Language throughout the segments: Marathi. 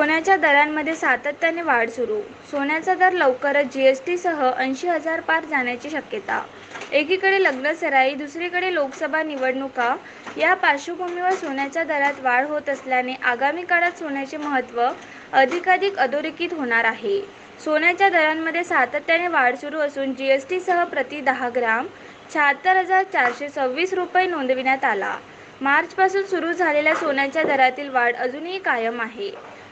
सोन्याच्या दरांमध्ये सातत्याने वाढ सुरू. सोन्याचा दर लवकरच जी एस टीसह ऐंशी हजार पार जाण्याची शक्यता. एकीकडे लग्नसराई दुसरीकडे लोकसभा निवडणुका. या पार्श्वभूमीवर सोन्याच्या दरात वाढ होत असल्याने आगामी काळात सोन्याचे महत्त्व अधिकाधिक अधोरेखित होणार आहे. सोन्याच्या दरांमध्ये सातत्याने वाढ सुरू असून जी एस टीसह प्रति दहा ग्राम शहात्तर हजार चारशे सव्वीस रुपये नोंदविण्यात आला. मार्चपासून सुरू झालेल्या सोन्याच्या दरातील वाढ अजूनही कायम आहे.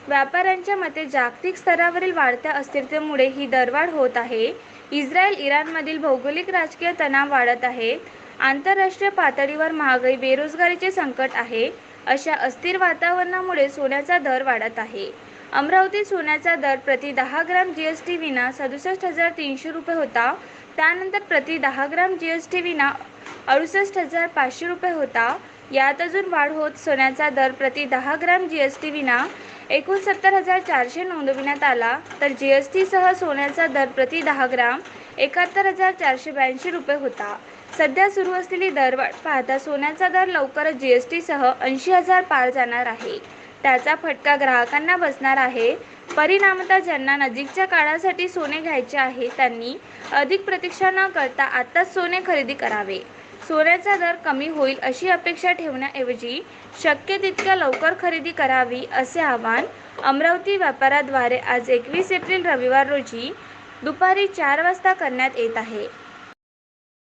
व्यापाऱ्यांच्या मते जागतिक स्तरावरील वाढत्या अस्थिरतेमुळे ही दरवाढ होत आहे. इस्रायल इराणमधील भौगोलिक राजकीय तणाव वाढत आहेत आंतरराष्ट्रीय पातळीवर महागाई बेरोजगारीचे संकट आहे. अशा अस्थिर वातावरणामुळे सोन्याचा दर वाढत आहे. अमरावतीत सोन्याचा दर प्रति दहा ग्राम टी विना सदुसष्ट हजार तीनशे रुपये होता. त्यानंतर प्रति दहा ग्राम टी विना अडुसष्ट हजार पाचशे रुपये होता. यात अजून वाढ होत सोन्याचा दर प्रति दहा ग्राम टी विना एकोणसत्तर हजार चारशे नोंदविण्यात आला. तर जी एस टीसह सोन्याचा दर प्रति दहा ग्राम एकाहत्तर हजार चारशे ब्याऐंशी रुपये होता. सध्या सुरू असलेली दरवाढ पाहता सोन्याचा दर लवकरच टीसह ऐंशी हजार पार जाणार आहे. त्याचा फटका ग्राहकांना बसणार आहे. परिणामतः ज्यांना नजीकच्या काळासाठी सोने घ्यायचे आहे त्यांनी अधिक प्रतीक्षा न करता आत्ताच सोने खरेदी करावे. सोन्याचा दर कमी होईल अशी अपेक्षा ठेवण्याऐवजी शक्य तितक्या लवकर खरेदी करावी असे आवाहन अमरावती व्यापाराद्वारे आज एकवीस एप्रिल रविवार रोजी दुपारी चार वाजता करण्यात येत आहे.